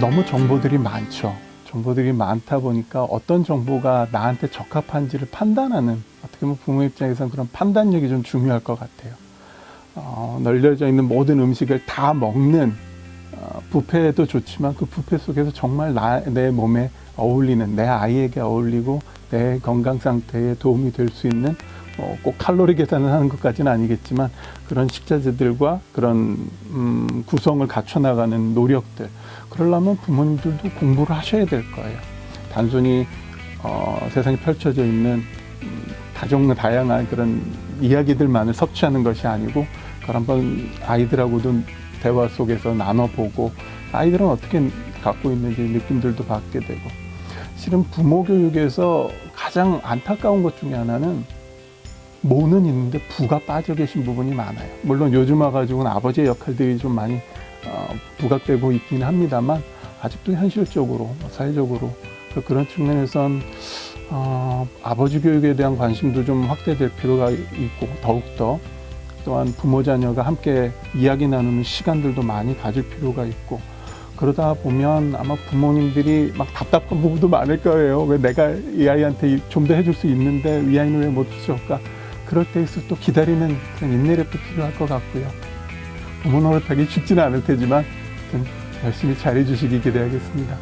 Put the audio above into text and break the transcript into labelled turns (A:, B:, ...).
A: 너무 정보들이 많죠. 정보들이 많다 보니까 어떤 정보가 나한테 적합한지를 판단하는 어떻게 보면 부모 입장에서는 그런 판단력이 좀 중요할 것 같아요. 어, 널려져 있는 모든 음식을 다 먹는 어, 뷔페도 좋지만 그 뷔페 속에서 정말 나, 내 몸에 어울리는 내 아이에게 어울리고 내 건강 상태에 도움이 될 수 있는 어, 꼭 칼로리 계산을 하는 것까지는 아니겠지만 그런 식자재들과 그런 음, 구성을 갖춰 나가는 노력들 그러려면 부모님들도 공부를 하셔야 될 거예요. 단순히 어, 세상에 펼쳐져 있는 음, 다종 다양한 그런 이야기들만을 섭취하는 것이 아니고 그걸 한번 아이들하고도 대화 속에서 나눠보고 아이들은 어떻게 갖고 있는지 느낌들도 받게 되고 실은 부모 교육에서 가장 안타까운 것 중에 하나는 모는 있는데 부가 빠져 계신 부분이 많아요. 물론 요즘 와가지고는 아버지의 역할들이 좀 많이 어, 부각되고 있긴 합니다만 아직도 현실적으로 뭐 사회적으로 그- 그런 측면에선 어, 아버지 교육에 대한 관심도 좀 확대될 필요가 있고 더욱더 또한 부모 자녀가 함께 이야기 나누는 시간들도 많이 가질 필요가 있고 그러다 보면 아마 부모님들이 막 답답한 부분도 많을 거예요. 왜 내가 이 아이한테 좀 더 해줄 수 있는데 이 아이는 왜못 줄까? 그럴 때일수록 또 기다리는 그런 인내력도 필요할 것 같고요. 부모 노릇하기 쉽지는 않을 테지만 열심히 잘해주시기 기대하겠습니다.